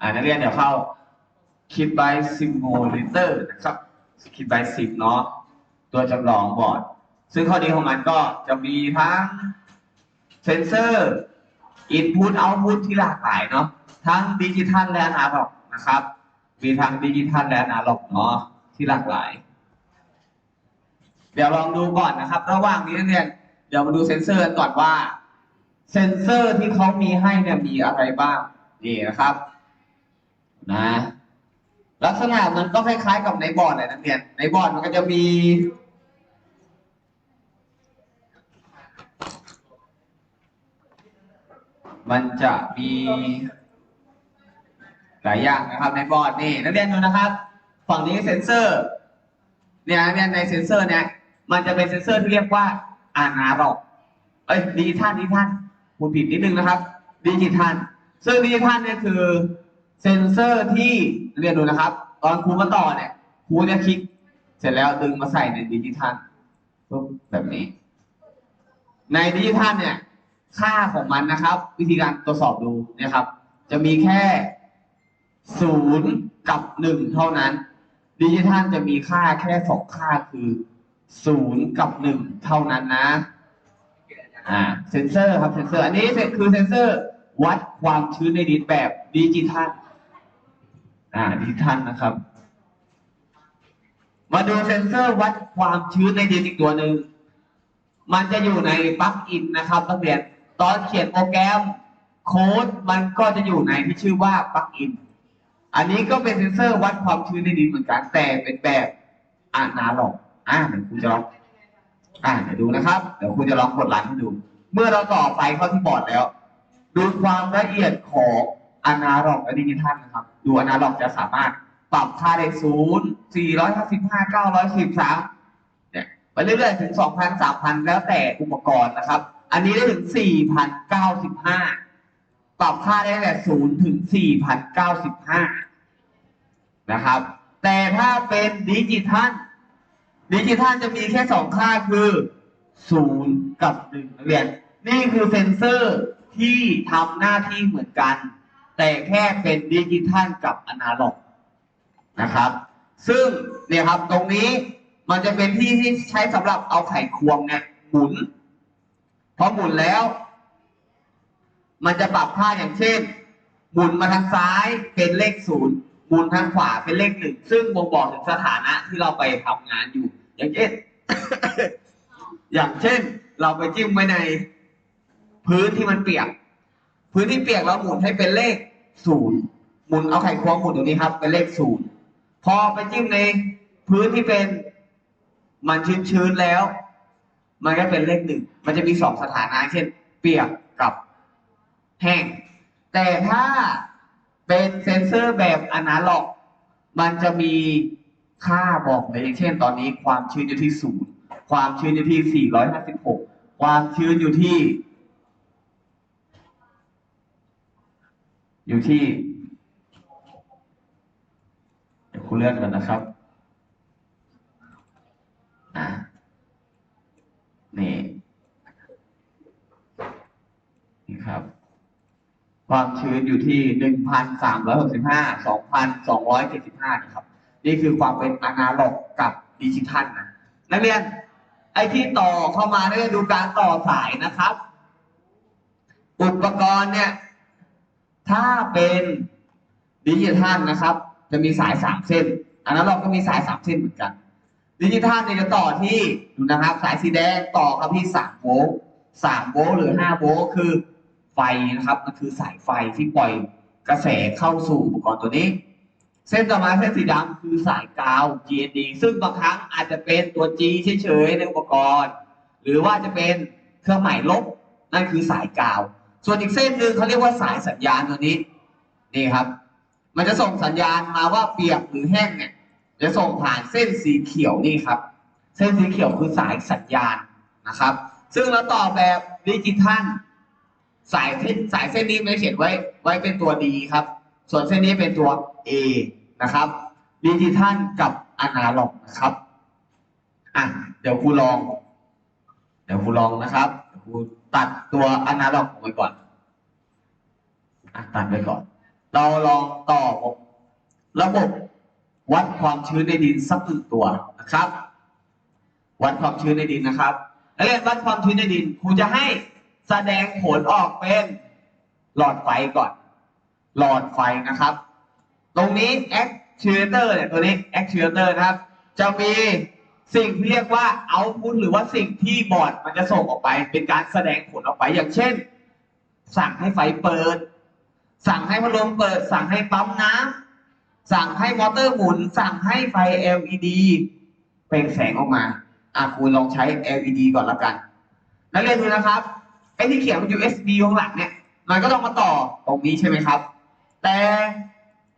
อ่านักเรียนเดี๋ยวเข้าคิด by simulator นะครับคิด by sim เนาะตัวจำลองบอร์ด ซึ่งข้อดีของมันก็จะมีทั้งเซนเซอร์ input output ที่หลากหลายเนาะทั้งดิจิทัลและอนาล็อกนะครับ มีทั้งดิจิทัลและอนาล็อกเนาะที่หลากหลาย เดี๋ยวลองดูก่อนนะครับ ระหว่างนี้นักเรียนเดี๋ยวมาดูเซนเซอร์ก่อนว่า เซนเซอร์ที่เขามีให้เนี่ยมีอะไรบ้างนี่นะครับ นะ ลักษณะมันก็คล้ายๆกับในบอร์ดเลยนักเรียนในบอร์ดมันก็จะมีมันจะมีหลายอย่างนะครับในบอร์ดนี่นักเรียนดูนะครับ ฝั่งนี้เซนเซอร์เนี่ยนักเรียนในเซนเซอร์เนี่ยมันจะเป็นเซนเซอร์ที่เรียกว่าอานาล็อกเอ้ยดิจิทัลดิจิทัลพูดผิดนิดนึงนะครับดิจิทัลซึ่งดิจิทัลเนี่ยคือ เซนเซอร์ที่เรียนดูนะครับ ตอนครูมาต่อเนี่ยครูจะคลิก เสร็จแล้วดึงมาใส่ในดิจิทัลปุ๊บแบบนี้ ในดิจิทัลเนี่ย ค่าของมันนะครับ วิธีการตรวจสอบดูนี่ยครับ จะมีแค่ศูนย์กับหนึ่งเท่านั้น ดิจิทัลจะมีค่าแค่สองค่าคือศูนย์กับหนึ่งเท่านั้นนะ อ่า เซนเซอร์ครับเซนเซอร์ อันนี้คือเซนเซอร์ วัดความชื้นในดินแบบดิจิทัล อ่าดิจิทัลนะครับ มาดูเซนเซอร์วัดความชื้นในดินอีกตัวหนึ่ง มันจะอยู่ในปลั๊กอินนะครับนักเรียนตอนเขียนโปรแกรมโค้ดมันก็จะอยู่ในที่ชื่อว่าปลั๊กอิน อันนี้ก็เป็นเซนเซอร์วัดความชื้นในดินเหมือนกันแต่เป็นแบบอนาล็อกอ่าเดี๋ยวครูจะลองอ่าเดี๋ยวดูนะครับ เดี๋ยวครูจะลองกดรันให้ดู เมื่อเราต่อไฟเข้าที่บอร์ดแล้ว ดูความละเอียดของ อนาล็อกและดิจิทัลนะครับ ดูอนาล็อกจะสามารถปรับค่าได้ศูนย์สี่ร้อยห้าสิบห้าเก้าร้อยสิบสามเนี่ยไปเรื่อยๆถึงสองพันสามพันแล้วแต่อุปกรณ์นะครับ อันนี้ได้ถึงสี่พันเก้าสิบห้าปรับค่าได้แต่ศูนย์ถึงสี่พันเก้าสิบห้านะครับ แต่ถ้าเป็นดิจิทัลดิจิทัลจะมีแค่สองค่าคือศูนย์กับหนึ่งนักเรียน นี่คือเซนเซอร์ที่ทำหน้าที่เหมือนกัน แต่แค่เป็นดิจิทัลกับอนาล็อกนะครับ ซึ่งเนี่ยครับตรงนี้มันจะเป็นที่ที่ใช้สำหรับเอาไขควงเนี่ยหมุนพอหมุนแล้ว มันจะปรับค่าอย่างเช่น หมุนมาทางซ้ายเป็นเลขศูนย์หมุนทางขวาเป็นเลขหนึ่งซึ่งบ่งบอกถึงสถานะที่เราไปทำงานอยู่ อย่างเช่น อย่างเช่น เราไปจิ้มไว้ใน พื้นที่มันเปียก พื้นที่เปียกเราหมุนให้เป็นเลขศูนย์หมุนเอาไขควงหมุนตรงนี้ครับ เป็นเลขศูนย์พอไปจิ้มในพื้นที่เป็น มันชื้นๆแล้ว มันก็เป็นเลขหนึ่งมันจะมีสองสถานะเช่น เปียกกับแห้ง แต่ถ้าเป็นเซนเซอร์แบบอนาล็อก มันจะมีค่าบอกเลยอย่างเช่น ตอนนี้ความชื้นอยู่ที่ศูนย์ความชื้นอยู่ที่ 456 ความชื้นอยู่ที่ อยู่ที่เดี๋ยวคุณเลือนกันนะครับนี่นี่ครับ ความชื้นอยู่ที่หนึ่งพันสามร้อยหกสิบห้าสองพันสองร้อยเจ็ดสิบห้านะครับ นี่คือความเป็นอนาล็อกกับดิจิทัลนะนักเรียน ไอที่ต่อเข้ามาเรียดูการต่อสายนะครับ อุปกรณ์เนี่ย ถ้าเป็นดิจิทัลนะครับ จะมีสายสามเส้น อันาล็อกก็มีสายสามเส้นเหมือนกัน ดิจิทัลเนี่ยจะต่อที่ดูนะครับ สายสีแดงต่อกับที่สามโวลต์สามโวลต์หรือห้าโวลต์คือไฟนะครับมันคือสายไฟที่ปล่อยกระแสเข้าสู่อุปกรณ์ตัวนี้ เส้นต่อมาเส้นสีดำคือสายกาว GND ซึ่งบางครั้งอาจจะเป็นตัว G เฉยๆในอุปกรณ์ หรือว่าจะเป็นเครื่องหมายลบนั่นคือสายกาว ส่วนอีกเส้นหนึ่งเขาเรียกว่าสายสัญญาณตัวนี้ นี่ครับ มันจะส่งสัญญาณมาว่าเปียกหรือแห้งเนี่ย จะส่งผ่านเส้นสีเขียวนี่ครับ เส้นสีเขียวคือสายสัญญาณนะครับ ซึ่งเราต่อแบบดิจิทัลสายเส้นสายเส้นนี้ไม่ได้เขียนไว้ไว้เป็นตัว D ครับ ส่วนเส้นนี้เป็นตัว A นะครับดิจิทัลกับอนาล็อกนะครับอะเดี๋ยวครูลอง เดี๋ยวครูลองนะครับูตัดตัวอนาล็อกออกไปก่อนอะตัดไปก่อน เราลองต่อระบบวัดความชื้นในดินสักหนึ่งตัวนะครับ วัดความชื้นในดินนะครับนักเรียนวัดความชื้นในดินครูจะให้แสดงผลออกเป็นหลอดไฟก่อน หลอดไฟนะครับ ตรงนี้ actuator เนี่ยตัวนี้ actuator นะครับ จะมี สิ่งที่เรียกว่า output หรือว่าสิ่งที่บอร์ดมันจะส่งออกไป เป็นการแสดงผลออกไปอย่างเช่น สั่งให้ไฟเปิด สั่งให้พัดลมเปิด สั่งให้ปั๊มน้ำสั่งให้มอเตอร์หมุน สั่งให้ไฟ LED เปล่งแสงออกมาอะคุณลองใช้ LED ก่อนละกันนักเรียนดูนะครับไอ้ที่เขียนเป็น USB ข้างหลังเนี่ยมันก็ต้องมาต่อตรงนี้ใช่ไหมครับ แต่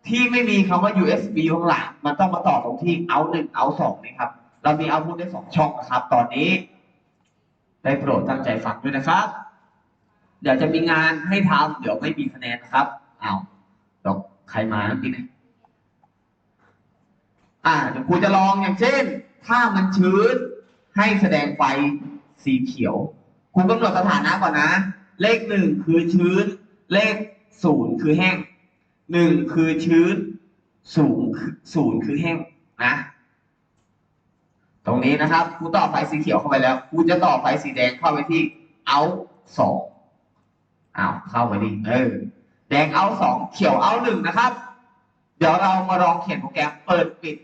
ที่ไม่มีคำว่า USB ข้างหลัง มันต้องมาต่อตรงที่ out หนึ่ง out สองนี่ครับ เรามี output ได้สองช่องนะครับ ตอนนี้ ได้โปรดตั้งใจฟังด้วยนะครับ เดี๋ยวจะมีงานให้ทำเดี๋ยวไม่มีคะแนนนะครับอ้าวเดี๋ยวใครมาเมื่อกี้เนี่ยอ่าเดี๋ยวครูจะลองอย่างเช่น ถ้ามันชื้นให้แสดงไฟสีเขียวครูกำหนดสถานะก่อนนะ เลขหนึ่งคือชื้น เลขศูนย์คือแห้งหนึ่งคือชื้นศูนย์ศูนย์คือแห้งนะ ตรงนี้นะครับครูต่อไฟสีเขียวเข้าไปแล้วครูจะต่อไฟสีแดงเข้าไปที่เอาสองอ้าวเข้าไปดิเออ แดงเอาสองเขียวเอาหนึ่งนะครับ เดี๋ยวเรามาลองเขียนโปรแกรมเปิดปิด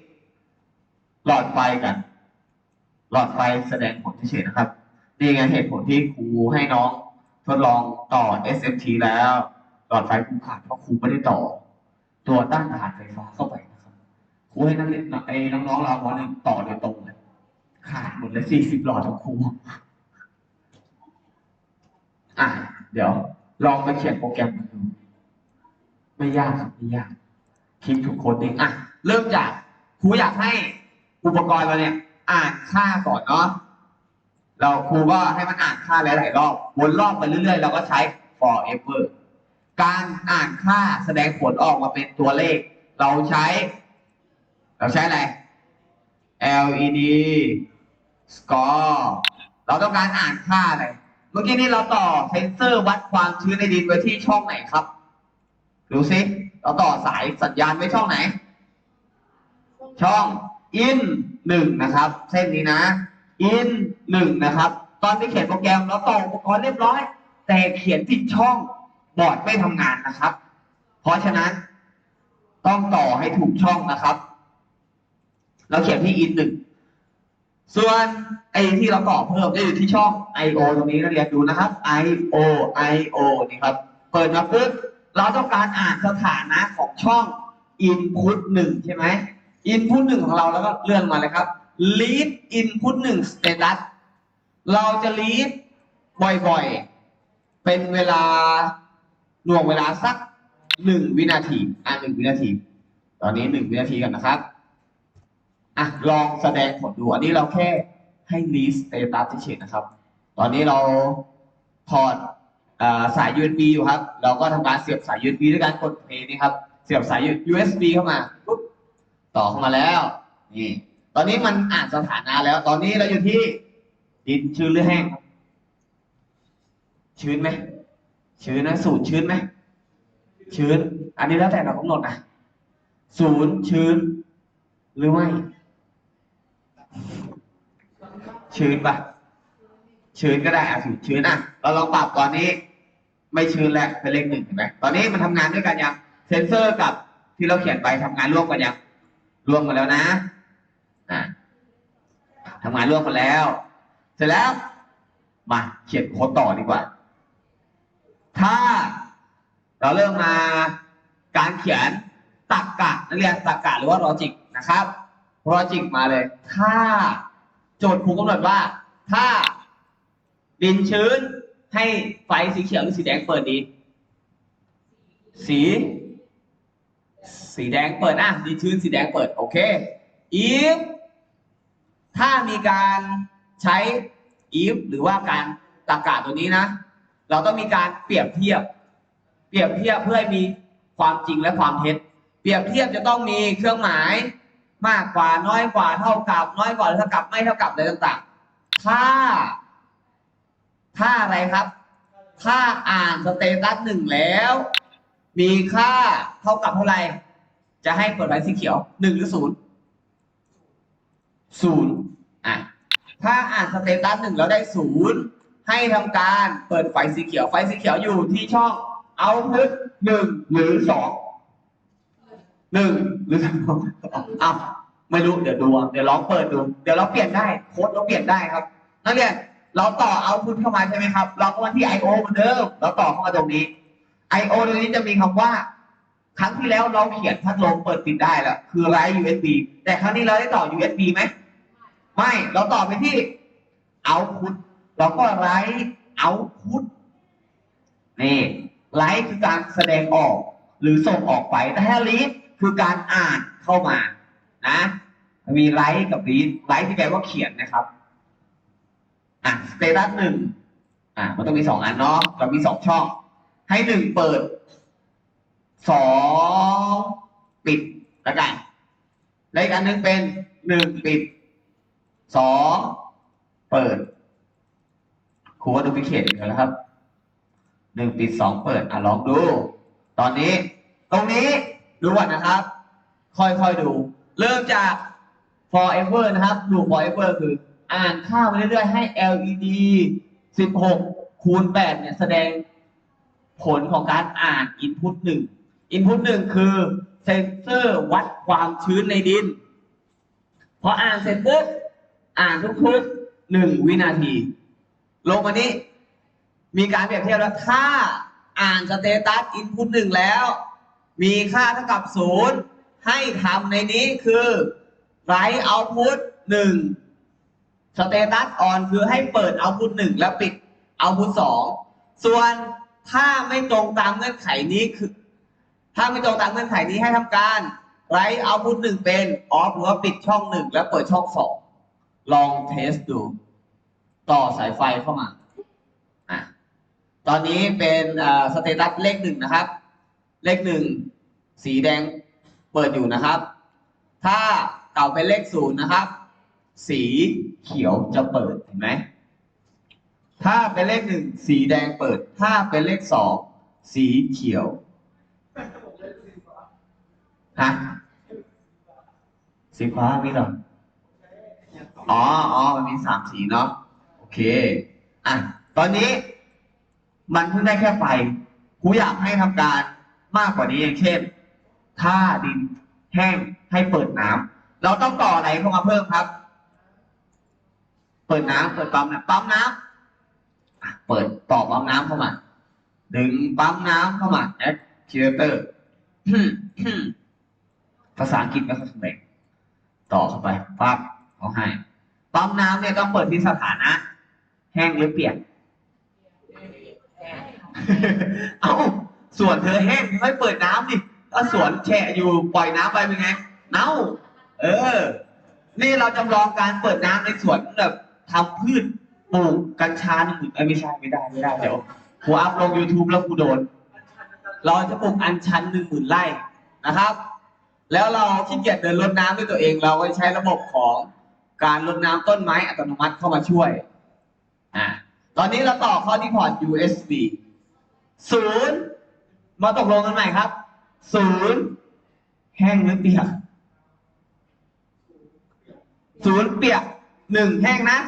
หลอดไฟกัน หลอดไฟแสดงผลเฉยๆนะครับนี่ไงเหตุผลที่ครูให้น้องทดลองต่อ SMT แล้ว หลอดไฟครูขาดเพราะครูไม่ได้ต่อ ตัวต้านทานไฟฟ้าเข้าไปนะครับครูให้นักเรียนไอ้น้องๆเราวันหนึ่งต่อโดยตรงเลย ขาดหมดเลยสี่สิบหลอดของครูอะ เดี๋ยว ลองมาเขียนโปรแกรมกันดูไม่ยากครับไม่ยากคลิกถูกโคดดิ้งอะ เริ่มจากครูอยากให้อุปกรณ์เราเนี่ย อ่านค่าก่อนเนาะเราครูก็ให้มันอ่านค่าหลายๆรอบวนรอบไปเรื่อยๆเราก็ใช้ forever การอ่านค่าแสดงผลออกมาเป็นตัวเลข เราใช้ เราใช้อะไร LED score เราต้องการอ่านค่าอะไรเมื่อกี้นี้เราต่อเซนเซอร์วัดความชื้นในดินไว้ที่ช่องไหนครับ ดูซิ เราต่อสายสัญญาณไว้ช่องไหน ช่อง in หนึ่งนะครับ เส้นนี้นะ in หนึ่งนะครับ ตอนที่เขียนโปรแกรมเราต่ออุปกรณ์เรียบร้อย แต่เขียนผิดช่องบอร์ดไม่ทำงานนะครับ เพราะฉะนั้น ต้องต่อให้ถูกช่องนะครับ เราเขียนที่ in หนึ่ง ส่วนไอที่เราต่อเพิ่มจะอยู่ที่ช่อง I/O ตรงนี้นักเรียนดูนะครับ I/O I/O นี่ครับ เปิดมาปุ๊บเราต้องการอ่านสถานะของช่อง input หนึ่งใช่ไหม input หนึ่งของเราแล้วก็เลื่อนมาเลยครับ read input หนึ่ง status เราจะ read บ่อยๆ เป็นเวลาหน่วงเวลาสักหนึ่งวินาที อะหนึ่งวินาที ตอนนี้หนึ่งวินาทีกันนะครับ อะลองแสดงผลดูอันนี้เราแค่ให้ list status เฉยๆนะครับ ตอนนี้เราถอดสาย USB อยู่ครับ เราก็ทำการเสียบสาย USB ด้วยการกด play นี่ครับ เสียบสาย USB เข้ามาปุ๊บต่อเข้ามาแล้ว นี่ ตอนนี้มันอ่านสถานะแล้ว ตอนนี้เราอยู่ที่ดินชื้นหรือแห้งชื้นไหมชื้นนะสูตรชื้นไหมชื้น อันนี้แล้วแต่เรากำหนดนะศูนย์ชื้น หรือไม่ ชื้นปะชื้นก็ได้อะสูตรชื้นอะเราลองปรับตอนนี้ ไม่ชื้นแล้วเป็นเลขหนึ่งเห็นไหมตอนนี้มันทำงานด้วยกันยังเซนเซอร์กับที่เราเขียนไปทำงานร่วมกันยังร่วมกันแล้วนะอะทำงานร่วมกันแล้ว เสร็จแล้วมาเขียนโค้ดต่อดีกว่า ถ้าเราเริ่มมาการเขียนตรรกะนักเรียนตรรกะหรือว่าลอจิกนะครับ ลอจิกมาเลย ถ้าโจทย์ครูกำหนดว่า ถ้าดินชื้นให้ไฟสีเขียวหรือสีแดงเปิดดี สี สีแดงเปิดอะดินชื้นสีแดงเปิด โอเค if ถ้ามีการใช้ if หรือว่าการตรรกะตัวนี้นะ เราต้องมีการเปรียบเทียบ เปรียบเทียบเพื่อให้มีความจริงและความเท็จ เปรียบเทียบจะต้องมีเครื่องหมาย มากกว่าน้อยกว่าเท่ากับ น้อยกว่าเท่ากับไม่เท่ากับอะไรต่างๆ ถ้า ถ้าอะไรครับ ถ้าอ่านสเตตัสหนึ่งแล้ว มีค่าเท่ากับเท่าไหร่จะให้เปิดไฟสีเขียวหนึ่งหรือศูนย์ศูนย์อะถ้าอ่านสเตตัสหนึ่งแล้วได้ศูนย์ให้ทำการเปิดไฟสีเขียวไฟสีเขียวอยู่ที่ช่องเอาพึกหนึ่งหรือสอง หนึ่งหรือสองอ้าวไม่รู้เดี๋ยวดูเดี๋ยวลองเปิดดู เดี๋ยวเราเปลี่ยนได้โค้ดเราเปลี่ยนได้ครับนักเรียนเราต่อเอาพุทเข้ามาใช่ไหมครับ เราก็มาที่ I/O เหมือนเดิมเราต่อเข้ามาตรงนี้ I/O ตรงนี้จะมีคำว่า ครั้งที่แล้วเราเขียนพัดลมเปิดปิดได้แล้วคือไร้ USB แต่ครั้งนี้เราได้ต่อ USB ไหมไม่เราต่อไปที่เอาพุทเราก็ไร้เอาพุทนี่ไลฟ์คือการแสดงออก หรือส่งออกไปแต่ถ้ารีด คือการอ่านเข้ามานะมีไลฟ์กับรีดไลฟ์ที่แปลว่าเขียนนะครับอะสเตตัสหนึ่งอะมันต้องมีสองอันเนาะเรามีสองช่อง ให้หนึ่งเปิดสองปิดแล้วกันและอีกอันหนึงเป็นหนึ่งปิดสองเปิดครูว่าดูพิเขตกันแล้วครับหนึ่งปิดสองเปิดอะลองดู ตอนนี้ ตรงนี้ ดูก่อนนะครับ ค่อยๆดู เริ่มจาก forever นะครับ ดู forever คือ อ่านค่าไปเรื่อยๆให้ LED 16 คูณ 8 เนี่ย แสดงผลของการอ่าน input 1 input 1 คือเซนเซอร์วัดความชื้นในดิน พออ่านเสร็จปุ๊บอ่านทุกๆหนึ่งวินาที ลงมานี้ มีการเปรียบเทียบแล้วถ้าอ่านสเตตัส input หนึ่งแล้ว มีค่าเท่ากับศูนย์ให้ทำในนี้คือไรเอาพุทหนึ่งสเตตัสออนคือให้เปิดเอาพุทหนึ่งแล้วปิดเอาพุทสองส่วนถ้าไม่ตรงตามเงื่อนไขนี้คือ ถ้าไม่ตรงตามเงื่อนไขนี้ให้ทำการไรเอาพุทหนึ่งเป็นออฟหรือว่าปิดช่องหนึ่งแล้วเปิดช่องสองลองเทสดู ต่อสายไฟเข้ามาอะตอนนี้เป็นสเตตัสเลขหนึ่งนะครับ เลขหนึ่งสีแดงเปิดอยู่นะครับ ถ้าเก่าเป็นเลขศูนย์นะครับ สีเขียวจะเปิดเห็นไหมถ้าเป็นเลขหนึ่งสีแดงเปิด ถ้าเป็นเลขสองสีเขียวฮะสีฟ้ามีหรออ๋ออ๋อมันมีสามสีเนาะโอเคอะตอนนี้ มันเพิ่งได้แค่ไฟครูอยากให้ทำการ มากกว่านี้อย่างเช่น ถ้าดินแห้งให้เปิดน้ำเราต้องต่ออะไรเข้ามาเพิ่มครับ เปิดน้ำเปิดปั๊มน้ำปั๊มน้ำอะเปิดต่อปั๊มน้ำเข้ามา ดึงปั๊มน้ำเข้ามา actuator ภาษาอังกฤษไม่ค่อยแข็งแรงต่อเข้าไปปั๊บเขาให้ปั๊มน้ำเนี่ยต้องเปิดที่สถานะ แห้งหรือเปียก เอ้า สวนเธอแห้งไม่เปิดน้ำดิถ้าสวนแฉะอยู่ปล่อยน้ำไปเป็นไง เน่า เออ นี่เราจำลองการเปิดน้ำในสวนแบบทำพืชปลูกกัญชาหนึ่งไม่ใช่ไม่ได้ไม่ได้เดี๋ยวกูอัพลง YouTube แล้วกูโดน เราจะปลูกอัญชันหนึ่งหมื่นไร่นะครับ แล้วเราขี้เกียจเดินรดน้ำด้วยตัวเอง เราก็ใช้ระบบของการรดน้ำต้นไม้อัตโนมัติเข้ามาช่วยอ่าตอนนี้เราต่อข้าที่พอร์ต USB ศูนย์ มาตกลงกันใหม่ครับศูนย์แห้งหรือเปียกศูนย์เปียกหนึ่งแห้งนะ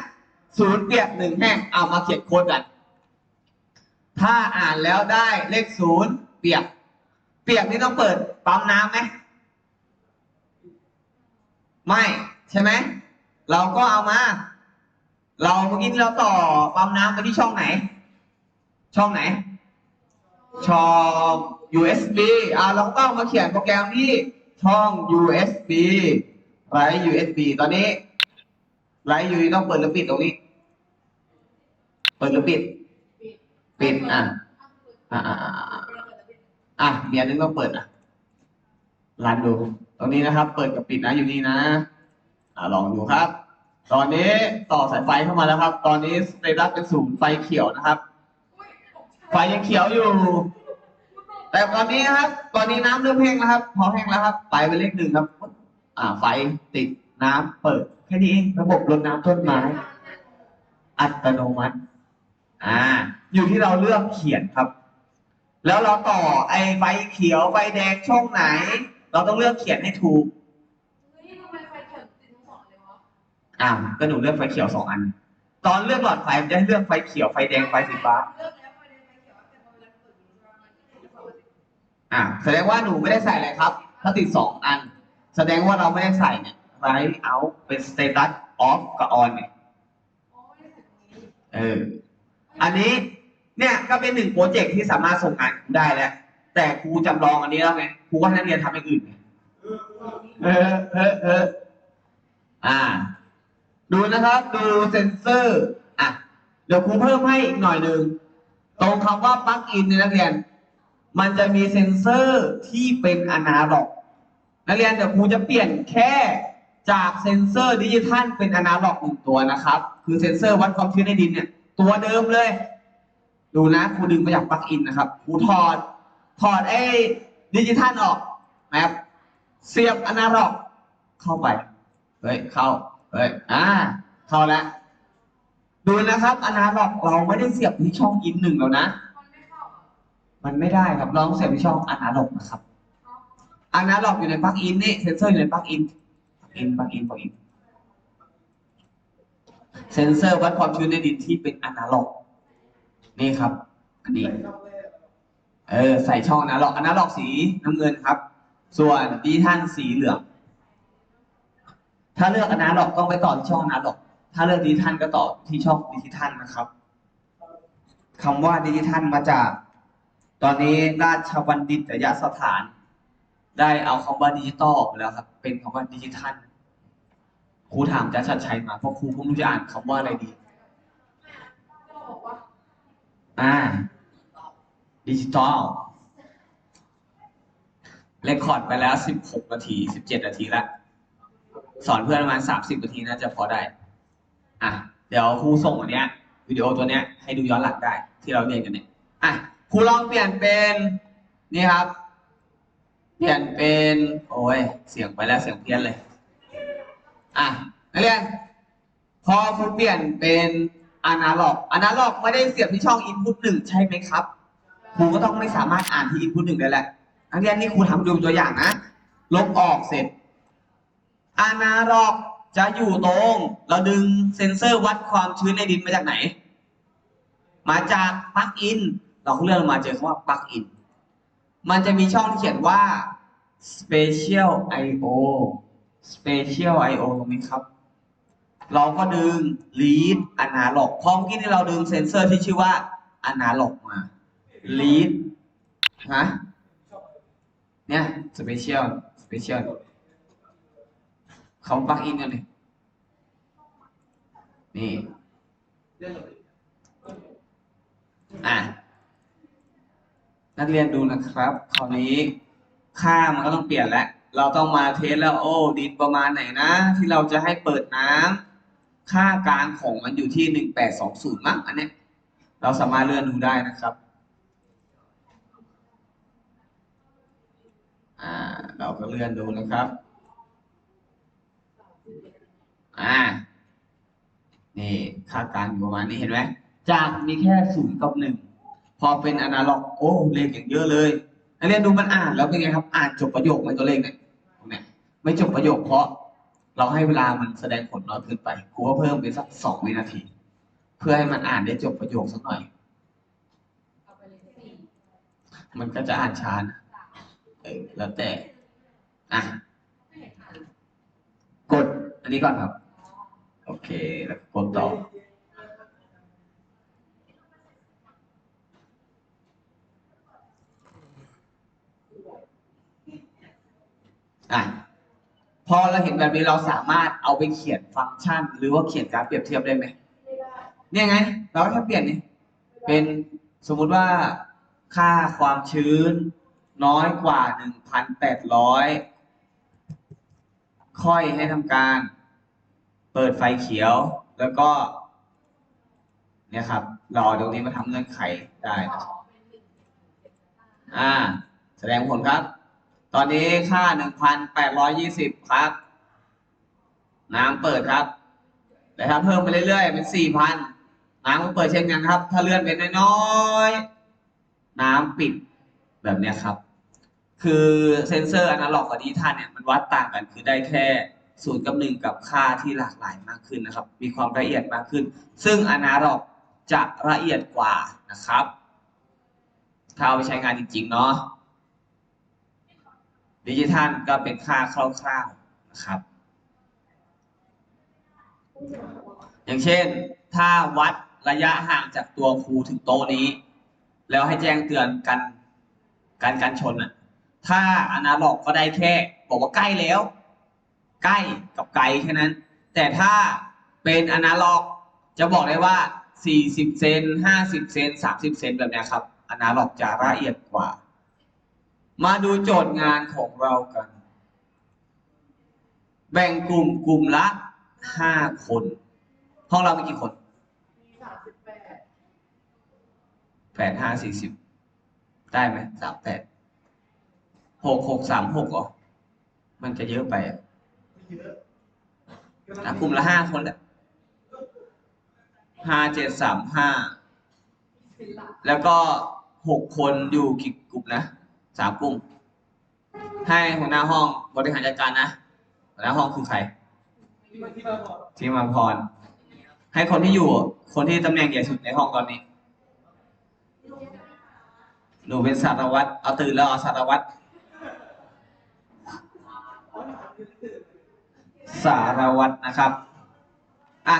ศูนย์เปียกหนึ่งแห้งเอามาเขียนโค้ดกัน ถ้าอ่านแล้วได้เลขศูนย์เปียก เปียกนี่ต้องเปิดปั๊มน้ำไหมไม่ใช่ไหมเราก็เอามา เราเมื่อกี้ที่เราต่อปั๊มน้ำไปที่ช่องไหน ช่องไหน ช่อง USB อ่าเราก็ต้องมาเขียนโปรแกรมที่ช่อง USB ไร USB ตอนนี้ไร USB ต้องเปิดหรือปิดตรงนี้ เปิดหรือปิด ปิด อะ อะอะอะอะเดี๋ยวนึงต้องเปิดอะรันดู ตรงนี้นะครับ เปิดกับปิดนะอยู่นี่นะ อะลองดูครับ ตอนนี้ต่อสายไฟเข้ามาแล้วครับ ตอนนี้สเตตัสเป็นศูนย์ไฟเขียวนะครับ ไฟยังเขียวอยู่ แต่ตอนนี้นะครับ ตอนนี้น้ำเริ่มแห้งแล้วครับ พอแห้งแล้วครับ ไปเป็นเลขหนึ่งครับ อ่า ไฟติดน้ำเปิดแค่นี้เองระบบรดน้ำต้นไม้ อัตโนมัติ อ่า อยู่ที่เราเลือกเขียนครับ แล้วเราต่อไอ้ไฟเขียวไฟแดงช่องไหน เราต้องเลือกเขียนให้ถูกทำไมไฟเขียวติดทั้งสองเลยวะอ่าก็หนูเลือกไฟเขียวสองอัน ตอนเลือกหลอดไฟมันจะให้เลือกไฟเขียวไฟแดงไฟสีฟ้าเลือก อ่าแสดงว่าหนูไม่ได้ใส่อะไรครับ ถ้าติดสองอัน แสดงว่าเราไม่ได้ใส่เนี่ยไรเอาเป็นสเตตัสออฟกับออนเนี่ยอ๋อไม่ได้ใส่ตรงนี้เอออันนี้เนี่ยก็เป็นหนึ่งโปรเจกต์ที่สามารถส่งงานได้แล้วแต่ครูจำลองอันนี้แล้วไงครูก็ให้นักเรียนทำอย่างอื่นไงเออเออเอออ่า ดูนะครับดูเซนเซอร์ อะ เดี๋ยวครูเพิ่มให้อีกหน่อยหนึ่งตรงคำว่าปลั๊กอินในนักเรียน มันจะมีเซนเซอร์ที่เป็นอนาล็อก นักเรียนเดี๋ยวครูจะเปลี่ยนแค่จากเซนเซอร์ดิจิทัลเป็นอนาล็อกหนึ่งตัวนะครับ คือเซนเซอร์วัดความชื้นในดินเนี่ย ตัวเดิมเลย ดูนะครูดึงมาจากปลั๊กอินนะครับครูถอด ถอดไอ้ดิจิทัลออกนะครับเสียบอนาล็อก เข้าไป เฮ้ย เข้า เฮ้ย อ่า เข้าแล้ว ดูนะครับอนาล็อกเราไม่ได้เสียบที่ช่องอินหนึ่งแล้วนะ มันไม่เข้าอะ มันไม่ได้ครับเราต้องเสียบที่ช่องอนาล็อกนะครับอนาล็อกอยู่ในปลั๊กอินนี่เซนเซอร์อยู่ในปลั๊กอินปลั๊กอินปลั๊กอินปลั๊กอินเซนเซอร์วัดความชื้นในดินที่เป็นอนาล็อก นี่ครับ อันนี้ เออ ใส่ช่องอนาล็อกอนาล็อกสีน้ำเงินครับ ส่วนดิจิทัลสีเหลืองถ้าเลือกอนาล็อกต้องไปต่อที่ช่องอนาล็อก ถ้าเลือกดิจิทัลก็ต่อที่ช่องดิจิทัลนะครับคำว่าดิจิทัลมาจาก ตอนนี้ราชบัณฑิตยสถาน ได้เอาคำว่าดิจิตอลออกไปแล้วครับ เป็นคำว่าดิจิทัลครูถามอาจาชัดชัยมาเพราะครูก็ไม่รู้จะอ่านคำว่าอะไรดีก็บอกว่าอ่า ดิจิตอลเรคคอร์ดไปแล้ว16นาที17นาทีแล้วสอนเพื่อนประมาณ30นาทีน่าจะพอได้ อะ เดี๋ยวครูส่งอันเนี้ยวิดีโอตัวเนี้ยให้ดูย้อนหลังได้ที่เราเรียนกันเนี่ย อะ ครูลองเปลี่ยนเป็นนี่ครับ เปลี่ยนเป็น โอ้ยเสียงไปแล้วเสียงเพี้ยนเลย อะนักเรียนพอครูเปลี่ยนเป็นอนาล็อกอนาล็อกไม่ได้เสียบที่ช่องอินพุตหนึ่งใช่ไหมครับครูก็ต้องไม่สามารถอ่านที่อินพุตหนึ่งได้แหละนักเรียนนี่ครูทำดูตัวอย่างนะลบออกเสร็จอนาล็อกจะอยู่ตรง เราดึงเซ็นเซอร์วัดความชื้นในดินมาจากไหน มาจากปลั๊กอิน เราก็เลื่อนมาเจอคำว่าปลั๊กอินมันจะมีช่องที่เขียนว่า special IO special IO ตรงนี้ครับ เราก็ดึง lead analog พร้อมที่เราดึงเซนเซอร์ที่ชื่อว่า analog มา lead ฮะเนี่ย special special เขาปักอินกันเลยนี่ อะ นักเรียนดูนะครับ คราวนี้ค่ามันก็ต้องเปลี่ยนแล้ว เราต้องมาเทสแล้วโอ้ดินประมาณไหนนะ ที่เราจะให้เปิดน้ำค่ากลางของมันอยู่ที่หนึ่งแปดสองศูนย์มั้งอันเนี้ยเราสามารถเลื่อนดูได้นะครับอ่าเราก็เลื่อนดูนะครับอ่านี่ค่ากลางอยู่ประมาณนี้เห็นไหมจากมีแค่ศูนย์กับหนึ่ง พอเป็นอนาล็อกโอ้เลขอย่างเยอะเลยนักเรียนดูมันอ่านแล้วเป็นไงครับ อ่านจบประโยคไหมตัวเลขเนี่ยตรงเนี้ยไม่จบประโยคเพราะเราให้เวลามันแสดงผลน้อยเกินไปครูก็เพิ่มเป็นสักสองวินาที เพื่อให้มันอ่านได้จบประโยคสักหน่อย มันก็จะอ่านช้านะแล้วแต่อะกดอันนี้ก่อนครับ โอเค แล้วกดต่อ อะพอเราเห็นแบบนี้เราสามารถเอาไปเขียนฟังก์ชัน หรือว่าเขียนการเปรียบเทียบได้ไหมได้เนี่ยไง เราแค่เปลี่ยนนี่เป็นสมมุติว่าค่าความชื้นน้อยกว่า1,800ค่อยให้ทำการ เปิดไฟเขียวแล้วก็ เนี่ยครับรอตรงนี้มาทำเงื่อนไขได้นะอ่า แสดงผลครับ อนนี้ค่า1,820ครับ น้ำเปิดครับ แต่ถ้าเพิ่มไปเรื่อยๆ เป็น4,000น้ำก็เปิดเช่นกันครับ ถ้าเลื่อนไปน้อยๆ น้ำปิดแบบนี้ครับ คือเซนเซอร์อนาล็อกกับดิจิทัลเนี่ยมันวัดต่างกันคือได้แค่ศูนย์กับหนึ่งกับค่าที่หลากหลายมากขึ้นนะครับ มีความละเอียดมากขึ้น ซึ่งอนาล็อกจะละเอียดกว่านะครับถ้าเอาไปใช้งานจริงๆเนาะ ดิจิทัลก็เป็นค่าคร่าวๆนะครับ อย่างเช่นถ้าวัดระยะห่างจากตัวครูถึงโต๊ะนี้ แล้วให้แจ้งเตือนกันการการชนอะ ถ้าอนาล็อกก็ได้แค่ บอกว่าใกล้แล้ว ใกล้กับไกลแค่นั้น แต่ถ้าเป็นอนาล็อก จะบอกได้ว่า 40 เซน 50 เซน 30 เซนแบบนี้ครับ อนาล็อกจะละเอียดกว่า มาดูโจทย์งานของเรากัน แบ่งกลุ่มกลุ่มละ5คน ห้องเรามีกี่คนมีสามสิบแปดแปดห้าสี่สิบได้ไหมสามแปดหกหกสามหกเหรอ มันจะเยอะไปอะกลุ่มละห้าคนแหละห้าเจ็ดสามห้าแล้วก็หกคนอยู่กี่กลุ่มนะ สามกลุ่มให้หัวหน้าห้องบริหารจัดการนะหัวหน้าห้องคือใครที่มาที่มาบอกที่มาพร ให้คนที่อยู่คนที่ตำแหน่งใหญ่สุดในห้องตอนนี้ หนูเป็นสารวัตรเอาตื่นแล้วเอาสารวัตรสารวัตรนะครับ อะ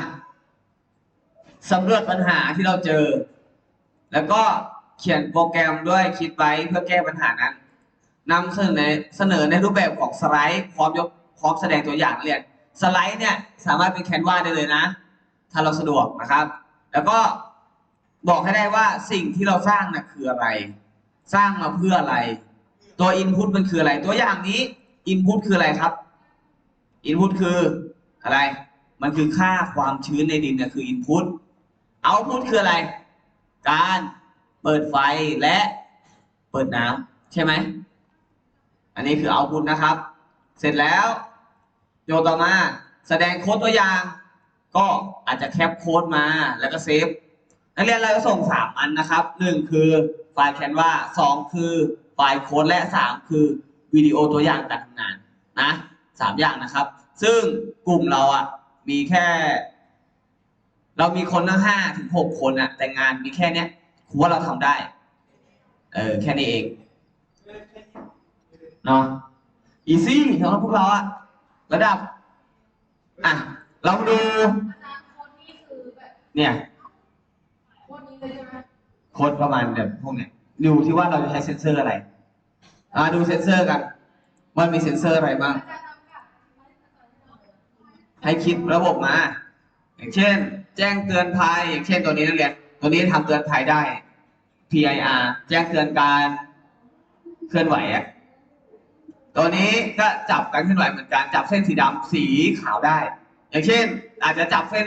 สำรวจปัญหาที่เราเจอ แล้วก็ เขียนโปรแกรมด้วยคิดไว้เพื่อแก้ปัญหานั้นนำเสนอเสนอในรูปแบบของสไลด์พร้อมยกพร้อมแสดงตัวอย่างเรียนสไลด์เนี่ยสามารถเป็นแคนวาได้เลยนะ ถ้าเราสะดวกนะครับ แล้วก็บอกให้ได้ว่าสิ่งที่เราสร้างน่ะคืออะไร สร้างมาเพื่ออะไร ตัว input มันคืออะไร ตัวอย่างนี้ input คืออะไรครับ input คืออะไร มันคือค่าความชื้นในดินเนี่ยคือ input output คืออะไร การ เปิดไฟและเปิดน้ำใช่ไหม อันนี้คือ output นะครับ เสร็จแล้วโยต่อมาแสดงโค้ดตัวอย่าง ก็อาจจะแคปโค้ดมาแล้วก็เซฟนักเรียนเราจะส่ง 3 อันนะครับ 1 คือไฟล์แคนวา2คือไฟล์โค้ดและ 3 คือวิดีโอตัวอย่างการทำงานนะสามอย่างนะครับ ซึ่งกลุ่มเราอะมีแค่ เรามีคนตั้งห้าถึงหกคนอะแต่งานมีแค่เนี้ย ครูว่าเราทำได้ เออแค่นี้เองเนาะอีซี่สำหรับพวกเราอะระดับ อะเราดูเนี่ยโค้ดประมาณแบบพวกเนี้ยดูที่ว่าเราจะใช้เซ็นเซอร์อะไร อ่าดูเซ็นเซอร์กันว่ามีเซ็นเซอร์อะไรบ้างให้คิดระบบมา อย่างเช่น แจ้งเตือนภัยอย่างเช่นตัวนี้นักเรียน ตัวนี้ทำเตือนภัยได้ PIR แจ้งเตือนการเคลื่อนไหวอะตัวนี้ก็จับการเคลื่อนไหวเหมือนกันจับเส้นสีดำสีขาวได้ อย่างเช่น อาจจะจับเส้น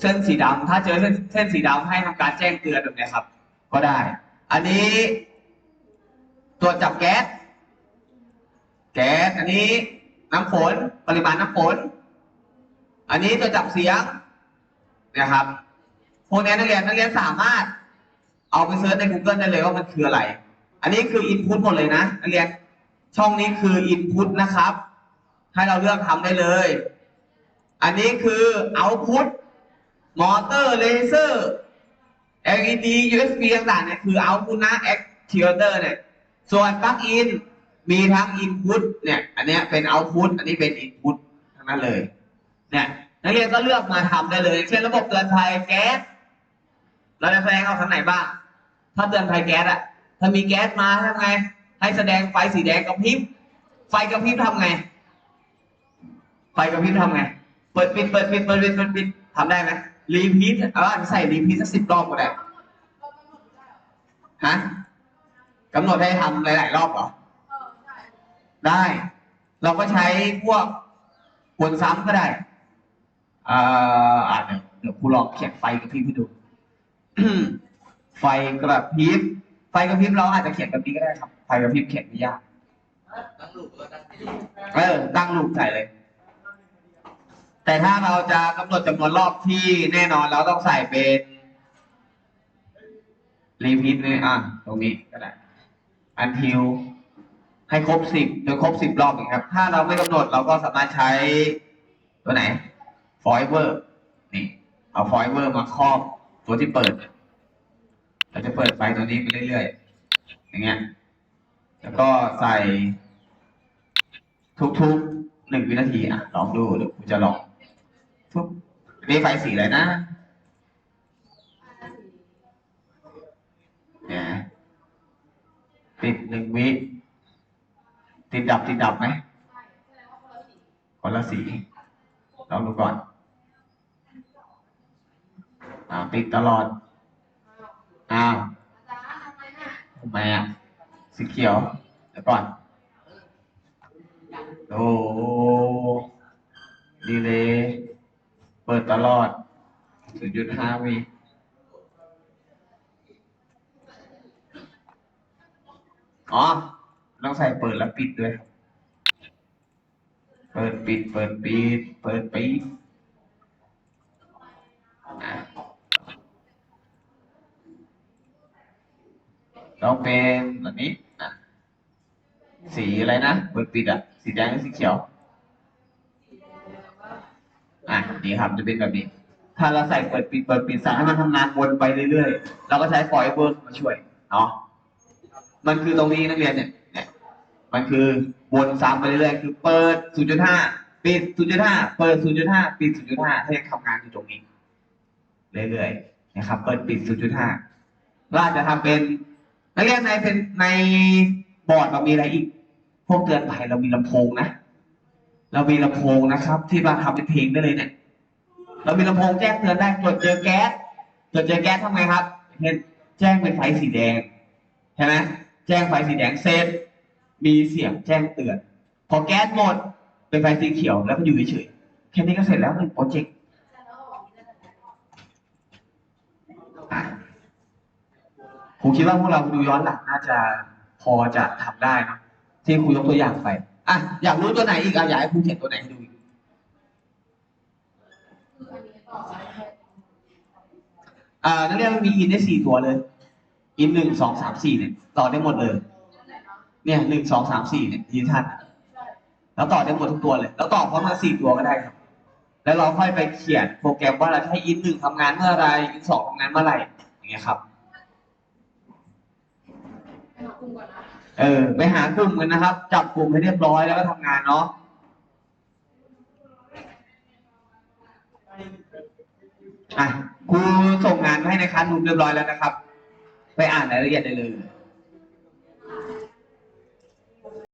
เส้นสีดำถ้าเจอเส้นเส้นสีดำให้ทำการแจ้งเตือนแบบนี้ครับ ก็ได้ อันนี้ตรวจจับแก๊ส แก๊ส อันนี้น้ำฝน ปริมาณน้ำฝน อันนี้ตรวจับเสียงนะครับ พวกนี้นักเรียนนักเรียนสามารถ เอาไปเซิร์ชใน Google ได้เลยว่ามันคืออะไร อันนี้คือ Input หมดเลยนะนักเรียนช่องนี้คือ Input นะครับ ให้เราเลือกทำได้เลย อันนี้คือ Output มอเตอร์เลเซอร์ LED USB ต่างๆเนี่ยคือ output นะ actuator เนี่ยส่วน plug in มีทั้ง input เนี่ย อันนี้เป็น output อันนี้เป็น input ทั้งนั้นเลย เนี่ยนักเรียนก็เลือกมาทำได้เลย เช่นระบบเตือนภัยแก๊ส เราจะแสดงเอาทางไหนบ้าง ถ้าเตือนภัยแก๊สอะถ้ามีแก๊สมาทำไง ให้แสดงไฟสีแดงกระพริบ ไฟกระพริบทำไง ไฟกระพริบทำไง เปิดปิดเปิดปิดเปิดปิดเปิดปิดทำได้ไหมรีพีทเออใส่รีพีทสักสิบรอบก็ได้ ฮะกำหนดให้ทำหลาย ๆ รอบเหรอ ได้ เราก็ใช้พวกผลซ้ำก็ได้ อ่ออะเดี๋ยวเดี๋ยวครูลองเขียนไฟกระพริบให้ดู ไฟกระพริบไฟกระพริบเราอาจจะเขียนแบบนี้ก็ได้ครับ ไฟกระพริบเขียนไม่ยากตั้งลูกแล้วตั้งที่เออตั้งลูกใส่เลย แต่ถ้าเราจะกำหนดจำนวนรอบที่แน่นอนเราต้องใส่เป็นรีพีทนี่อะ ตรงนี้ก็ได้ until ให้ครบสิบจนครบสิบรอบนะครับ ถ้าเราไม่กำหนดเราก็สามารถใช้ตัวไหน forever นี่เอา forever มาครอบ ตัวที่เปิดเราจะเปิดไฟตัวนี้ไปเรื่อยๆ อย่างเงี้ย แล้วก็ใส่ทุกๆหนึ่งวินาทีอะลองดูเดี๋ยวกูจะลองทุกนี่ไฟสีอะไรนะเนี่ยติดหนึ่งวิ ติดดับติดดับไหมคนละสีลองดูก่อน อ่าติดตลอดอ้าวทำไมอะสีเขียวเดี๋ยวก่อนโอ้ดีเลยเปิดตลอด0.5วิอ๋อต้องใส่เปิดแล้วปิดด้วย เปิดปิด เปิดปิด เปิดปิด ต้องเป็นแบบนี้อะสีอะไรนะเปิดปิดอะ สีแดงหรือสีเขียว อะนี่ครับจะเป็นแบบนี้ ถ้าเราใส่เปิดปิดเปิดปิดสั่งให้มันทำงานวนไปเรื่อยๆ เราก็ใช้ฟอยเบิร์มาช่วยเนาะ มันคือตรงนี้นักเรียนเนี่ยเนี่ย มันคือวนซ้ำไปเรื่อยๆ คือเปิด 0.5 ปิด 0.5 เปิด 0.5 ปิด 0.5 ถ้ายังทำงานอยู่ตรงนี้ เรื่อยๆ นะครับ เปิดปิด 0.5เราอาจะทำเป็น นักเรียนในเป็นในบอร์ดเรามีอะไรอีก พวกเตือนภัยเรามีลำโพงนะ เรามีลำโพงนะครับ ที่มาทำเป็นเพลงได้เลยเนี่ย เรามีลำโพงแจ้งเตือนได้ตรวจเจอแก๊สตรวจเจอแก๊สทำไงครับเช่นแจ้งเป็นไฟสีแดงใช่ไหมแจ้งไฟสีแดงเซตมีเสียงแจ้งเตือน พอแก๊สหมดเป็นไฟสีเขียวแล้วก็อยู่เฉยแค่นี้ก็เสร็จแล้วหนึ่งโปรเจกต์อะ ผมคิดว่าพวกเราดูย้อนหลังน่าจะพอจะทำได้นะที่ครูยกตัวอย่างไปอะอยากรู้ตัวไหนอีกอะอยากให้ครูเขียนตัวไหนให้ดูอีกอ่านักเรียนมันมีอินได้สี่ตัวเลย อินหนึ่งสองสามสี่เนี่ย ต่อได้หมดเลยเนี่ยหนึ่งสองสามสี่เนี่ยที่ท่านแล้วต่อได้หมดทุกตัวเลย แล้วต่อพร้อมกันสี่ตัวก็ได้ครับ แล้วเราค่อยไปเขียนโปรแกรมว่าเราจะให้อินหนึ่งทำงานเมื่อไหรอินสองทำงานเมื่อไหรอย่างเงี้ยครับ เออ ไปหากลุ่มกันนะครับ จับกลุ่มให้เรียบร้อยแล้วก็ทำงานเนาะอะครูส่งงานให้ในคันรูมเรียบร้อยแล้วนะครับ ไปอ่านรายละเอียดได้เลย